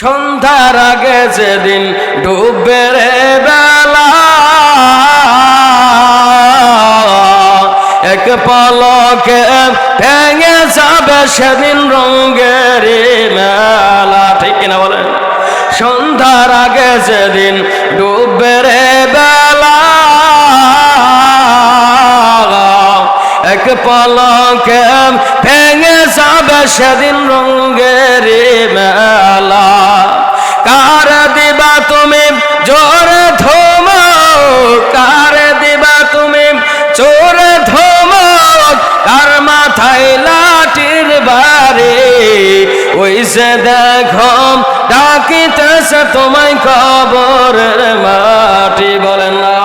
সন্ধ্যার আগে যেদিন ডুববে রে বেলা, এক পলকে ভেঙে যাবে সেদিন রঙ্গের মেলা। ঠিক কিনা বলেন? সন্ধ্যার আগে যেদিন ডুববে রে বেলা, এক পলকে যাবে সেদিন রঙ্গের মেলা। কার দিবা তুমি জোরে ধোম কার দিবা তুমি চোরে ধোম কার মাথায় লাঠির বাড়ি? ওই সে দেখো, ডাকিতেছে তোমায় কবরের মাটি। বলেন না,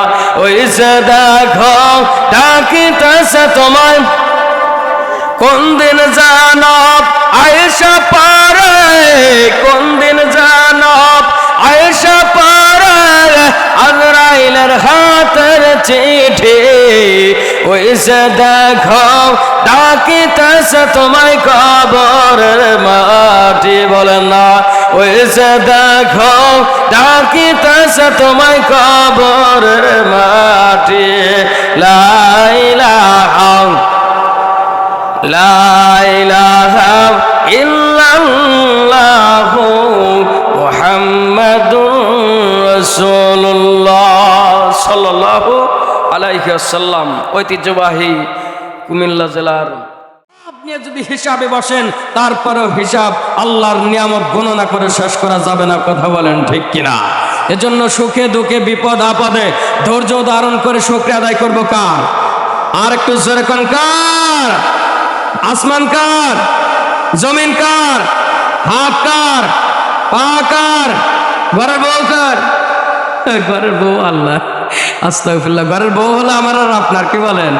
ওই সে দেখো, ডাকিতেছে তোমায় কোন দিন জানব? আয়েশা পারে, কোন দিন জানব? আয়েশা পারে, আজরাইলের হাতের চিঠি। ওই সে দেখো, ডাকিতেছে তোমায় কবরের মাটি। বলেন না, ওই সে দেখো, ডাকিতেছে তোমায় কবরের মাটি। লাইলা ঐতিহ্যবাহী কুমিল্লা জেলার আপনি যদি হিসাবে বসেন, তারপরেও হিসাব আল্লাহর নিয়ামত গণনা করে শেষ করা যাবে না, কথা বলেন ঠিক কিনা? এজন্য সুখে দুঃখে বিপদ আপদে ধৈর্য ধারণ করে শুক্রিয়া আদায় করব কার? আর একটু সেরকম কার? আসমান কার? জমিন কার? হাত কার? পা কার? ঘরের বউ কার? ঘরের বউ আল্লাহ। আস্তাগফিরুল্লাহ, ঘরের বউ হলো আমার আর আপনার কি বলেন?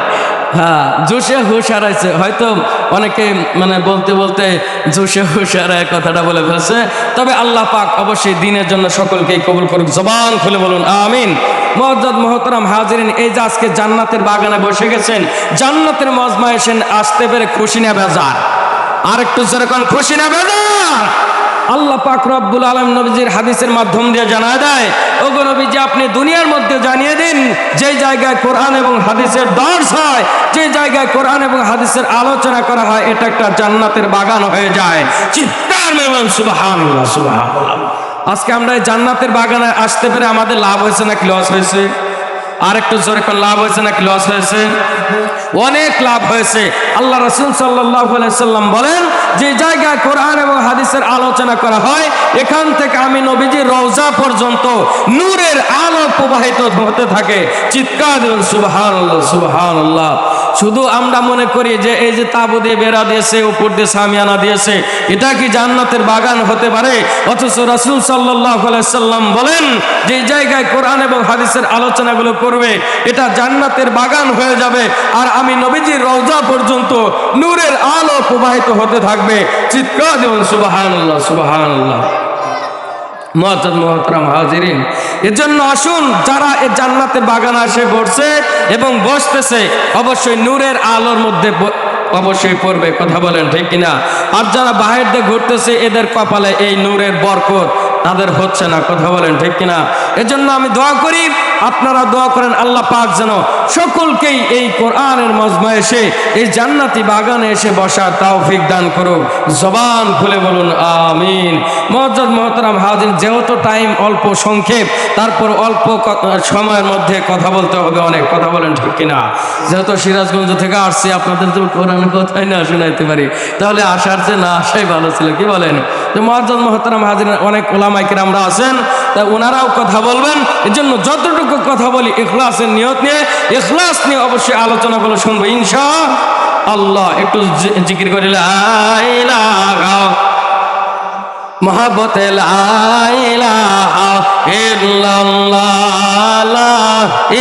হ্যাঁ জোশে হুশ হারাইছে হয়তো অনেকে মানে বলতে বলতে জোশে হুশ কথাটা বলে ফেলছে। তবে আল্লাহ পাক অবশ্যই দিনের জন্য সকলকেই কবুল করুক। জবান খুলে বলুন, আমিন। মহজ্জদ মহতরম হাজিরিন, এই যে আজকে জান্নাতের বাগানে বসে গেছেন, জান্নাতের মজমা এসেন, আসতে পেরে খুশি না বেজার। আর একটু যেরকম খুশি না বেজার? আল্লাহ পাক রব্বুল আলম নবীজির হাদিসের মাধ্যম দিয়ে জানা দেয়, ওগো নবীজি, আপনি দুনিয়ার মধ্যে জানিয়ে দিন যে জায়গায় কোরআন এবং হাদিসের দর্শ হয় যে জায়গায় কোরআন এবং হাদিসের আলোচনা করা হয়, এটা একটা জান্নাতের বাগান হয়ে যায়। চিৎকার মেমন সুবাহান সুবাহান আজকে আমরা এই জান্নাতের বাগানে আসতে পেরে আমাদের লাভ হয়েছে নাকি লস হয়েছে? আর একটু জোরে লাভ হয়েছে নাকি লস হয়েছে? অনেক লাভ হয়েছে। আল্লাহ রসুল সাল্লাম বলেন, যে জায়গায় কোরআন এবং হাদিসের আলোচনা করা হয়, এখান থেকে আমি নবীজির রওজা পর্যন্ত নূরের আলো প্রবাহিত হতে থাকে। চিৎকার দেবেন সুবাহান সুবাহান শুধু আমরা মনে করি যে এই যে তাবু দিয়ে বেড়া দিয়েছে, উপর দিয়ে সামিয়ানা দিয়েছে, এটা কি জান্নাতের বাগান হতে পারে? অথচ রাসুল সাল্লাম বলেন, যে জায়গায় কোরআন এবং হাদিসের আলোচনাগুলো করবে, এটা জান্নাতের বাগান হয়ে যাবে। আর আমি নবীজির রওজা পর্যন্ত নূরের আলো প্রবাহিত হতে থাকবে। চিৎকার দেবেন সুবাহান আল্লাহ আল্লাহ মহাজত মহতরাম হাজিরিন। এজন্য আসুন, যারা এ জান্নাতে বাগান আসে বসছে এবং বসতেছে, অবশ্যই নূরের আলোর মধ্যে অবশ্যই পড়বে, কথা বলেন ঠিক কিনা? আর যারা বাহির দিয়ে ঘুরতেছে, এদের কপালে এই নূরের বরকত। তাদের হচ্ছে না, কথা বলেন ঠিক কিনা? এজন্য আমি দোয়া করি, আপনারা দোয়া করেন, আল্লাহ পাক যেন সকলকেই এই কোরআনের মজমা এসে, এই জান্নাতি বাগানে এসে বসার তৌফিক দান করুক। জবান খুলে বলুন, আমিন। মহজ্জদ মহতরাম হাজিন যেহেতু টাইম অল্প সংক্ষেপ, তারপর অল্প সময়ের মধ্যে কথা বলতে হবে অনেক, কথা বলেন ঠিক কিনা? যেহেতু সিরাজগঞ্জ থেকে আসছি, আপনাদের তো কোরআন কথাই না শোনাইতে পারি। তাহলে আসার চেয়ে না আসাই ভালো ছিল, কি বলেন? তো মহাজন মহতারাম হাজির অনেক ওলামাইকের আমরা আছেন তা ওনারাও কথা বলবেন। এর জন্য যতটুকু কথা বলি ইখলাসের নিয়ত নিয়ে, ইখলাস নিয়ে অবশ্যই আলোচনাগুলো শুনব ইনশা আল্লাহ, একটু জিকির করে, লা ইলাহা মহাবতে ইলাহা ইল্লাল্লাহ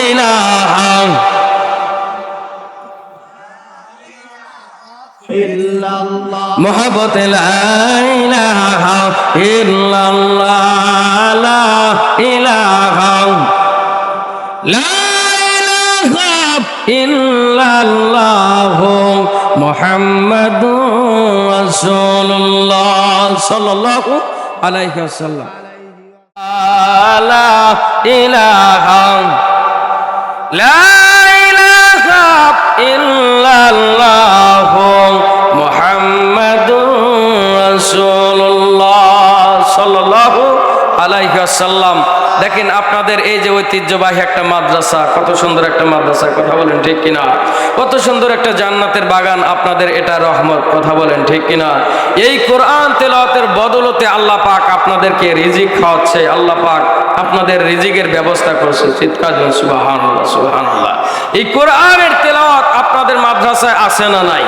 ইলাহা। মুহাম্মাদুর রাসূলুল্লাহ সাল্লাল্লাহু আলাইহি ওয়াসাল্লাম। লা ইলাহা লা ইলাহা ইল্লাল্লাহ সাল্লাল্লাহু দেখেন আপনাদের এই যে ঐতিহ্যবাহী একটা মাদ্রাসা, কত সুন্দর একটা মাদ্রাসা, কথা বলেন ঠিক কিনা? কত সুন্দর একটা জান্নাতের বাগান, আপনাদের এটা রহমত, কথা বলেন ঠিক কিনা? এই কোরআন তেলাওয়াতের বদলতে আল্লাহ পাক আপনাদেরকে রিজিক খাওয়াচ্ছে, আল্লাহ পাক আপনাদের রিজিকের ব্যবস্থা করছে। চিৎকার সুবহানাল্লাহ সুবহানাল্লাহ। এই কোরআনের তেলাওয়াত আপনাদের মাদ্রাসায় আছে না নাই?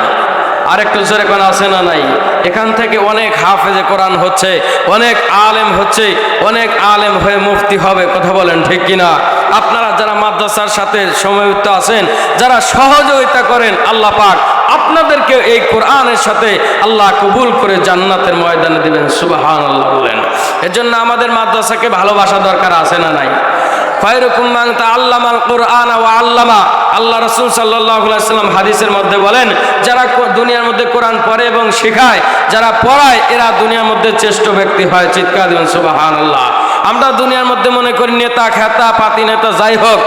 আরেকটু জোরে কোন আছে না নাই? এখান থেকে অনেক হাফেজে কোরআন হচ্ছে, অনেক আলেম হচ্ছে, অনেক আলেম হয়ে মুফতি হবে, কথা বলেন ঠিক কিনা? আপনারা যারা মাদ্রাসার সাথে সময়যুক্ত আছেন, যারা সহযোগিতা করেন, আল্লাহ পাক আপনাদেরকে এই কোরআনের সাথে আল্লাহ কবুল করে জান্নাতের ময়দানে দিবেন সুবাহান আল্লাহ বলেন। এজন্য আমাদের মাদ্রাসাকে ভালোবাসা দরকার আছে না নাই? খয়রুকুম মান তাআল্লামাল কোরআন ও আল্লামা। আল্লাহ রসুল সাল্লাম হাদিসের মধ্যে বলেন, যারা দুনিয়ার মধ্যে কোরআন পড়ে এবং শেখায়, যারা পড়ায়, এরা দুনিয়ার মধ্যে চেষ্ট ব্যক্তি হয়। চিৎকার দিবেন, সুবহানাল্লাহ। আমরা দুনিয়ার মধ্যে মনে করি নেতা, খেতা, পাতি, নেতা, যাই হোক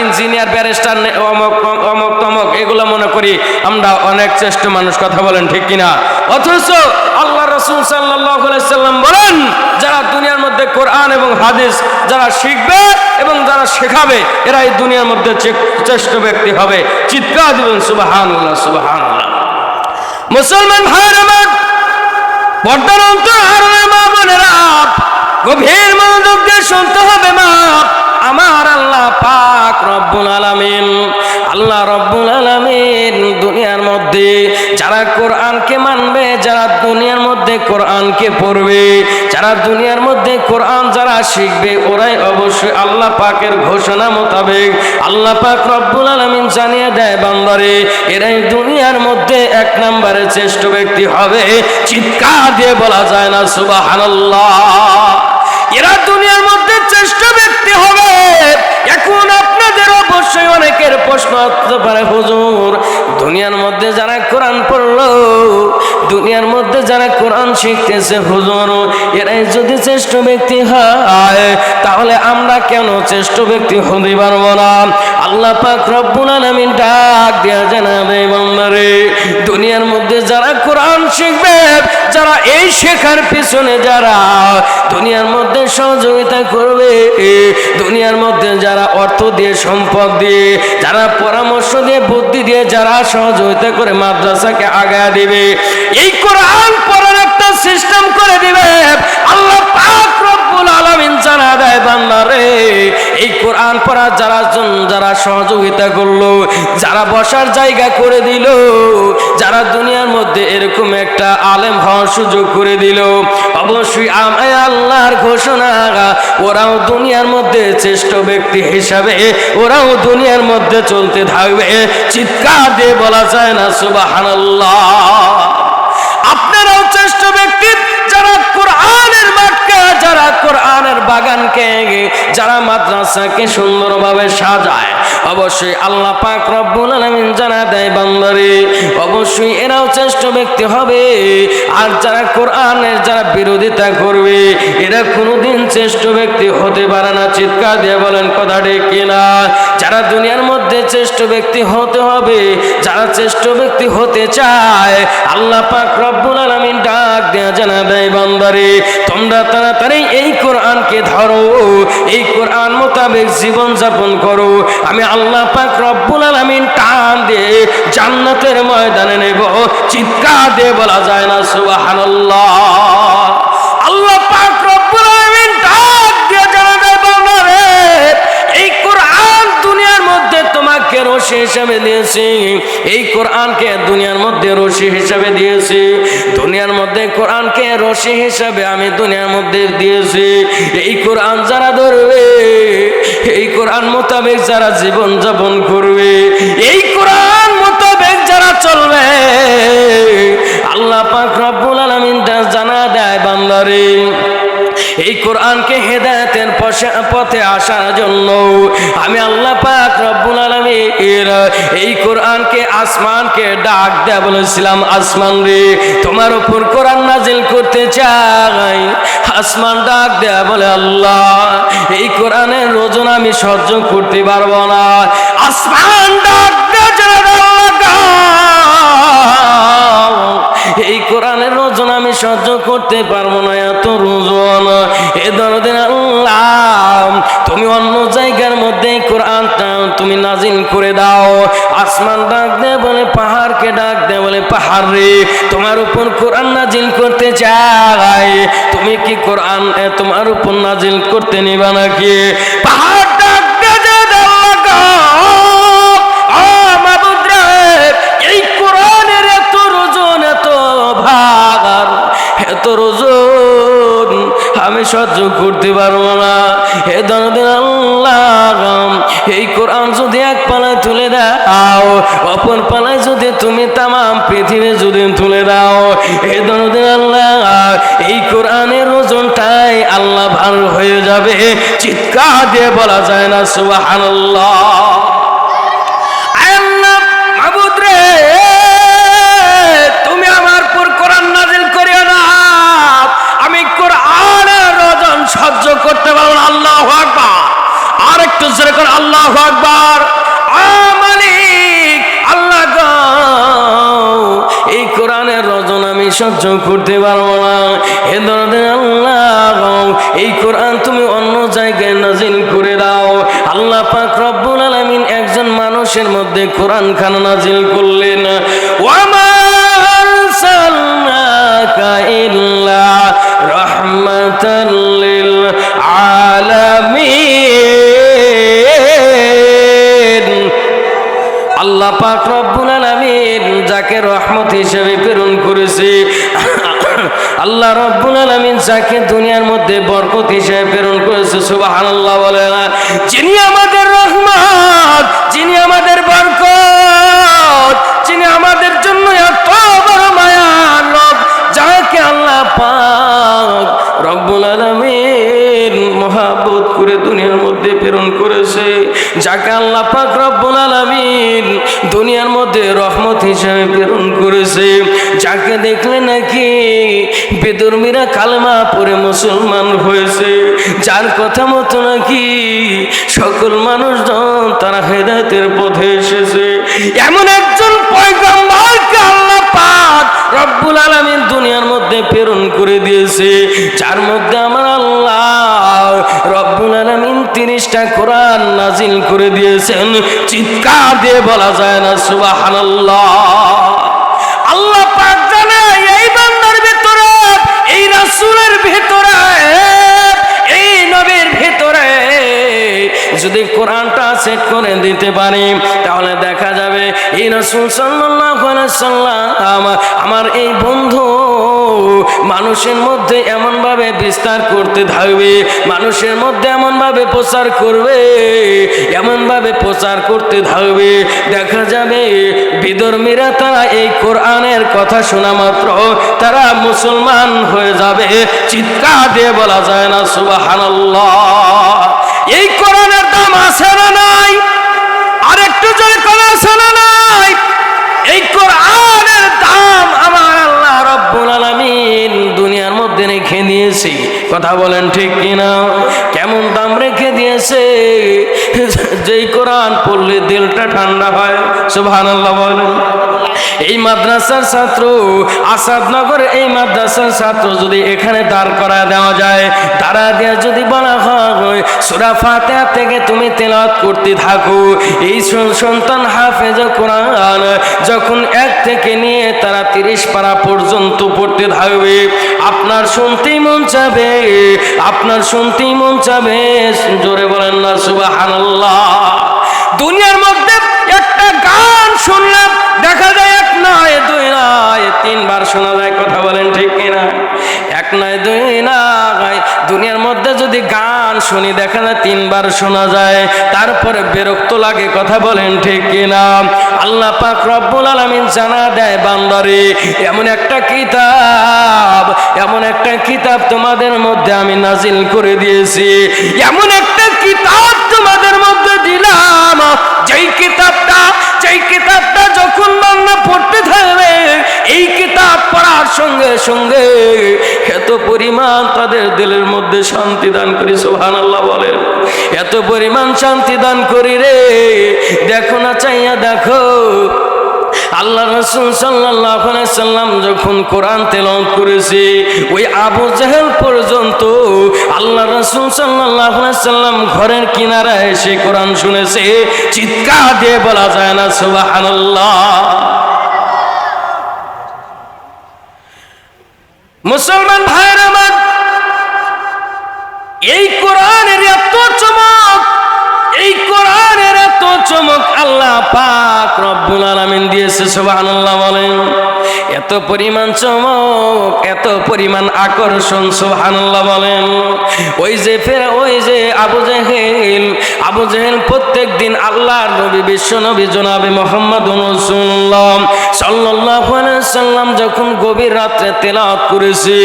ইঞ্জিনিয়ার, ব্যারিস্টার অমক অমক তমক, এগুলো মনে করি আমরা অনেক শ্রেষ্ঠ মানুষ, কথা বলেন ঠিক কিনা? অথচ আল্লাহ রসুল সাল্লাম বলেন, যারা দুনিয়ার মধ্যে কোরআন এবং হাদিস যারা শিখবে এবং যারা শেখাবে এরা এই দুনিয়ার মধ্যে শ্রেষ্ঠ ব্যক্তি হবে। চিৎকার দিবেন সুবাহান আল্লাহ সুবাহান আল্লাহ মুসলমান ভাইয়ের আমার পর্দার অন্তর হারণের মা বোনেরা গভীর মনোযোগ দিয়ে শুনতে হবে মা। আমার আল্লাহ পাক রব্বুল আলামিন, আল্লাহ রব্বুল আলামিন দুনিয়ার মধ্যে যারা কোরআনকে মানবে, যারা দুনিয়ার মধ্যে কোরআনকে পড়বে, যারা দুনিয়ার মধ্যে কোরআন যারা শিখবে, ওরাই অবশ্যই আল্লাহ পাকের ঘোষণা মোতাবেক আল্লাহ পাক রব্বুল আলামিন জানিয়ে দেয়, বান্দারে, এরাই দুনিয়ার মধ্যে এক নম্বরে শ্রেষ্ঠ ব্যক্তি হবে। চিৎকার দিয়ে বলা যায় না, সুবহানাল্লাহ। এরা দুনিয়ার মধ্যে শ্রেষ্ঠ ব্যক্তি হবে। এখন আপনাদের অবশ্যই অনেকের প্রশ্ন আসতে পারে, হুজুর। দুনিয়ার মধ্যে যারা কোরআন পড়ল, দুনিয়ার মধ্যে যারা কোরআন শিখতেছে, হুজুর, এরাই যদি শ্রেষ্ঠ ব্যক্তি হয়, তাহলে আমরা কেন শ্রেষ্ঠ ব্যক্তি হতে পারব না? আল্লাহ পাক রব্বুল আলামিন ডাক দেয়া জানাবে, বান্দারে, দুনিয়ার মধ্যে যারা কোরআন শিখবে যারা এই শেখার পিছনে যারা দুনিয়ার মধ্যে সহযোগিতা করবে, দুনিয়ার মধ্যে যারা অর্থ দিয়ে, সম্পদ দিয়ে, যারা পরামর্শ দিয়ে, বুদ্ধি দিয়ে, যারা সহযোগিতা করে মাদ্রাসাকে আগায় দিবে, এই কোরআন পড়ার একটা সিস্টেম করে দিবে আল্লাহ পাক রব্বুল আলামিন জানা দেয় বান্দারে এই কোরআন পড়া যারা জন- যারা সহযোগিতা করল, যারা বসার জায়গা করে দিল, যারা দুনিয়ার মধ্যে এরকম একটা আলেম হওয়ার সুযোগ করে দিল, অবশ্যই আমায় আল্লাহর ঘোষণা। ওরাও দুনিয়ার মধ্যে শ্রেষ্ঠ ব্যক্তি হিসাবে, ওরাও দুনিয়ার মধ্যে চলতে থাকবে। চিৎকার দিয়ে বলা যায় না, সুবহানাল্লাহ। আপনারাও শ্রেষ্ঠ ব্যক্তি, যারা কোরআনের মাঠকে যারা কোরআনের বাগানকে যারা মাদ্রাসাকে সুন্দরভাবে সাজায়, অবশ্যই আল্লাহ পাক রব্বুল আলামিন জানা দেয়, বান্দারে। অবশ্যই এরাও শ্রেষ্ঠ ব্যক্তি হবে। আর যারা কোরআনের যারা বিরোধিতা করবে, এরা কোনোদিন শ্রেষ্ঠ ব্যক্তি হতে পারে না। চিৎকার দিয়ে বলেন কথাটি কিনা? যারা দুনিয়ার মধ্যে শ্রেষ্ঠ ব্যক্তি হতে হবে, যারা শ্রেষ্ঠ ব্যক্তি হতে চায়, আল্লাহ পাক রব্বুল আলামিন ডাক দেয়া জানা দেয় বান্দারে, তোমরা তাড়াতাড়ি এই কোরআনকে ধরো, এই কোরআন মোতাবেক জীবন যাপন করো। আমি আল্লাহ পাক রব্বুল আলামিন টান দিয়ে জান্নাতের ময়দানে নেব, চিৎকার দিয়ে বলা যায় না, সুবহানাল্লাহ। রশি হিসাবে দিয়েছি। এই কোরআনকে দুনিয়ার মধ্যে রশি হিসাবে দিয়েছি। দুনিয়ার মধ্যে কোরআনকে রশি হিসাবে আমি দুনিয়ার মধ্যে দিয়েছি। এই কোরআন যারা ধরবে, এই কোরআন মোতাবেক যারা জীবন যাপন করবে, এই কোরআন মোতাবেক যারা চলবে, আল্লাহ পাক রব্বুল আলামিন জানা দেয় বান্দারে। এই কোরআনকে হেদায়েতের পথে আসার জন্য আমি আল্লাহ পাক রব্বুল আলামিন এই কোরআনকে আসমানকে ডাক দেয়া বলেছিলাম, আসমান রে, তোমার উপর কোরআন নাজিল করতে চাই। আসমান ডাক দেয়া বলে, আল্লাহ, এই কোরআনের রোজন আমি সহ্য করতে পারব না। আসমান ডাক দেয়া এই সহ্য করতে পারব না, এত ওজন এ দরদিন আল্লাহ, তুমি অন্য জায়গার মধ্যে কোরআনটা তুমি নাজিল করে দাও। আসমান ডাক দে বলে, পাহাড়কে ডাক দে বলে, পাহাড় রে, তোমার উপর কোরআন নাজিল করতে চাই। তুমি কি কোরআন তোমার উপর নাজিল করতে নিবা নাকি? পাহাড় আমি সহ্য করতে পারব না। হে দরদিন আল্লাহ, এই কোরআন যদি এক পালায় তুলে দাও, অপর পালায় যদি তুমি তামাম পৃথিবী যদি তুলে দাও, হে দরদিন আল্লাহ, এই কোরআনের ওজনটাই আল্লাহ ভালো হয়ে যাবে। চিৎকার দিয়ে বলা যায় না, সুবহানাল্লাহ। আল্লাহ করতে পারব না। হে দরদে আল্লাহ, এই কোরআন তুমি অন্য জায়গায় নাজিল করে দাও। আল্লাহ পাক রব্বুল আলামিন একজন মানুষের মধ্যে কোরআন খান নাজিল করলেন। আল্লাহ পাক রব্বুল আলামিন যাকে রহমত হিসেবে প্রেরণ করেছে আল্লাহ রব্বুল আলামিন যাকে দুনিয়ার মধ্যে বরকত হিসেবে প্রেরণ করেছে, সুবহানাল্লাহ বলে না। যিনি আমাদের রহমত, যিনি আমাদের বরকত, যিনি আমাদের জন্য এত বড় মায়ার লোক যাকে আল্লাহ পাক রব্বুল আলামিন মহাব্বত করে দুনিয়ার মধ্যে প্রেরণ করেছে, যাকে আল্লাহ পাক রব্বুল আলামিন দুনিয়ার মধ্যে রহমত হিসেবে প্রেরণ করেছে, যাকে দেখলে নাকি বেদর্মীরা কালেমা পরে মুসলমান হয়েছে। যার কথা মতো নাকি সকল মানুষজন তারা হেদায়তের পথে এসেছে। এমন একজন পয়গম্বরকে আল্লাহ পাক রব্বুল আলামিন দুনিয়ার মধ্যে প্রেরণ করে দিয়েছে। যার মধ্যে আমার আল্লাহ রব্বুল আলামিন তিরিশটা কোরআন নাজিল করে দিয়েছেন। চিৎকার দিয়ে বলা যায় না, সুবহানাল্লাহ। সেট করে দিতে পারি। তাহলে দেখা যাবে আমার এই বন্ধু, মানুষের মধ্যে এমন ভাবে বিস্তার করতে থাকবে, মানুষের মধ্যে এমন ভাবে প্রচার করবে এমন ভাবে প্রচার করতে থাকবে। দেখা যাবে, বিধর্মীরা তারা এই কোরআনের কথা শোনা মাত্র, তারা মুসলমান হয়ে যাবে। চিৎকার দিয়ে বলা যায় না, সুবহানাল্লাহ। এই কোরআনের দাম আছে না কথা বলেন ঠিক কিনা? কেমন দাম রেখে দিয়েছে? যেই কোরআন পড়লে দিলটা ঠান্ডা হয়, সুবহানাল্লাহ বলেন। এই মাদ্রাসার ছাত্র আসাদনগর এই মাদ্রাসার ছাত্র যদি এখানে দাঁড় করা দেওয়া যায় তারা দিয়ে যদি বলা হয়, সুরা ফাতিহা থেকে তুমি তেলাওয়াত করতে থাকো। এই সন্তান হাফেজ কোরআন যখন এক থেকে নিয়ে তারা তিরিশ পারা পর্যন্ত পড়তে থাকবে, আপনার শুনতেই মন চাবে, আপনার শুনতেই মন চাবে, জোরে বলেন না, সুবহানাল্লাহ। দুনিয়ার মধ্যে একটা গান শুনলাম দেখা যায় নয়, দুই নয়, তিনবার শোনা যায়, কথা বলেন ঠিক কিনা? এক নয়, দুই নয়, দুনিয়ার মধ্যে যদি গান শুনি, দেখা যায় তিনবার শোনা যায়, তারপরে বিরক্ত লাগে, কথা বলেন ঠিক কিনা? আল্লাহ পাক রব্বুল জানা দেয় এমন একটা কিতাব, এমন একটা কিতাব তোমাদের মধ্যে আমি নাজিল করে দিয়েছি। এমন একটা কিতাব তোমাদের মধ্যে দিলাম, যেই কিতাবটা যেই কিতাবটা যখন পড়ার সঙ্গে সঙ্গে এত পরিমাণ তাদের দিলের মধ্যে শান্তি দান করি সোহান আল্লাহ বলেন। এত পরিমাণ শান্তি দান করি রে। দেখো না, চাইয়া দেখো। আল্লাহ রসুল সাল্লাম যখন কোরআন তেল করেছে, ওই আবু জাহেল পর্যন্ত আল্লাহ রসুল সাল্লাম ঘরের কিনারায় এসে কোরআন শুনেছে। চিৎকার দিয়ে বলা যায় না সুবাহ মুসলমান ভাইয়ের আমার, এই কোরআনের এত চমক, এই কোরআনের এত চমক আল্লাহ পাক রব্বুল আলামিন দিয়েছে, সুবহানাল্লাহ বলেন। এত পরিমাণ চমক, এত পরিমাণ আকর্ষণ, সুবহানাল্লাহ বলেন। ওই যে ফের, ওই যে আবু জেহেল আবু জেহেল প্রত্যেক দিন আল্লাহর নবী, বিশ্ব নবী জনাবে মোহাম্মদ রাসূলুল্লাহ সাল্লাল্লাহু আলাইহি সাল্লাম যখন গভীর রাত্রে তেলাওয়াত করেছে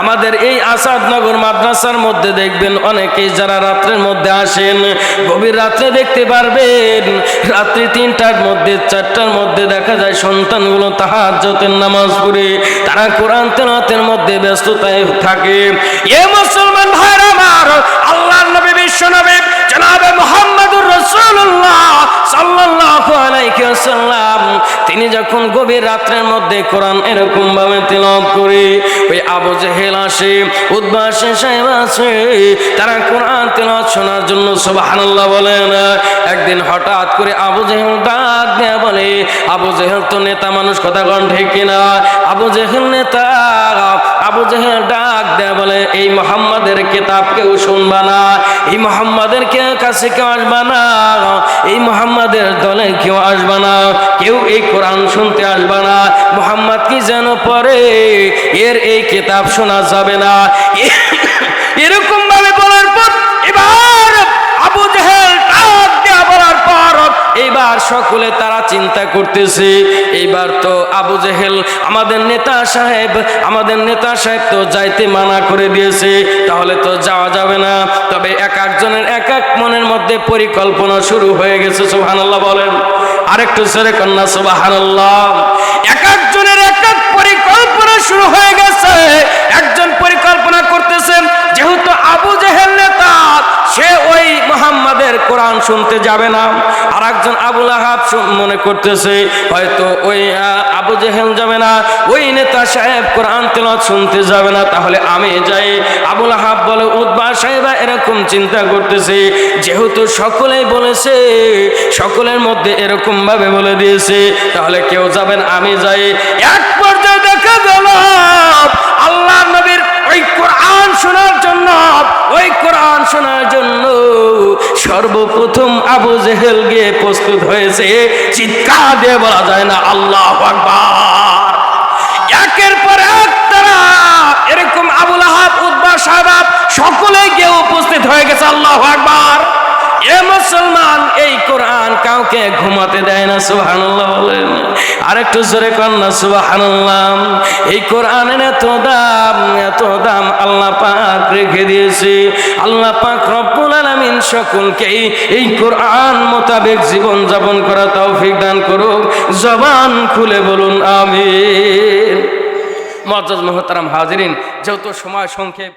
আমাদের এই আসাদনগর মাদ্রাসার মধ্যে দেখবেন অনেকেই যারা রাত্রের মধ্যে আসেন, গভীর রাত্রে দেখতে পারবেন। রাত্রি তিনটার মধ্যে, চারটার মধ্যে দেখা যায় সন্তানগুলো তাহার যতের নামাজ পড়ে, তারা কোরআন তেলাতের মধ্যে ব্যস্ততায় থাকে। এ মুসলমান ভাইরা আমার আল্লাহ নবী বিশ্ব নবী, জনাবে মোহাম্মদুর তিনি যখন গভীর রাত্রের মধ্যে কোরআন এরকম ভাবে তেলাওয়াত করে, ওই আবু জেহেল আসে উদ্বা আসে, সাহেব আসে, তারা কোরআন তেলাওয়াত শোনার জন্য সুবহানাল্লাহ বলেন। একদিন হঠাৎ করে আবু জেহেল ডাক দেয়া বলে, আবু জেহেল তো নেতা মানুষ, কথা কন ঠিক কিনা? আবু জেহেল নেতা আবু জাহেল ডাক দেয়া বলে, এই মোহাম্মদের কেতাব কেউ শুনবা না? এই মোহাম্মদের কাছে কেউ আসবা না? এই মোহাম্মদের দলে কেউ আসবা না? কেউ এই কোরআন শুনতে আসবা না? মোহাম্মদ কি যেন পরে এর এই কেতাব শোনা যাবে না? এরকম সকলে তারা চিন্তা করতেছে। এইবার তো আবু জেহেল, আমাদের নেতা সাহেব, আমাদের নেতা সাহেব তো যাইতে মানা করে দিয়েছে, তাহলে তো যাওয়া যাবে না। তবে এক একজনের এক এক মনের মধ্যে পরিকল্পনা শুরু হয়ে গেছে, সুবহানাল্লাহ বলেন। আরেকটু সেরে কন্যা, সুবহানাল্লাহ। এক এক এক পরিকল্পনা শুরু হয়ে গেছে একজন পরিকল্পনা করতেছেন যেহেতু আবু জেহেল নেতা সে ওই মোহাম্মদের কোরআন শুনতে যাবে না। আর একজন আবুল আহাব মনে করতেছে, হয়তো ওই আবু জেহেল যাবে না, ওই নেতা সাহেব কোরআন তেলাওয়াত শুনতে যাবে না, তাহলে আমি যাই। আবুল আহাব বলে উদ্বা সাহেবা এরকম চিন্তা করতেছে, যেহেতু সকলেই বলেছে, সকলের মধ্যে এরকম ভাবে বলে দিয়েছে, তাহলে কেউ যাবেন, আমি যাই। এক শোনার জন্য, ওই কোরআন শোনার জন্য সর্বপ্রথম আবু জেহেল গিয়ে প্রস্তুত হয়েছে। চিৎকার দিয়ে বলা যায় না, আল্লাহ আকবার। একের পর এক তারা এরকম আবুল আহাব উদ্বা সাহেব, সকলে গিয়ে উপস্থিত হয়ে গেছে, আল্লাহ আকবার। মুসলমান, এই কোরআন কাউকে ঘুমাতে দেয় না, সুবহানাল্লাহ বলেন। আরেকটু জোরে কর না, সুবহানাল্লাহ। এই কোরআনের এত দাম এত দাম আল্লাহ পাক রেখে দিয়েছে। আল্লাহ পাক রব্বুল আলামিন সকলকে এই কোরআন মোতাবেক জীবন যাপন করা তৌফিক দান করুক। জবান খুলে বলুন, আমিন। মজ্জাজ মোহতারাম হাজিরিন যেহেতু সময় সংক্ষেপ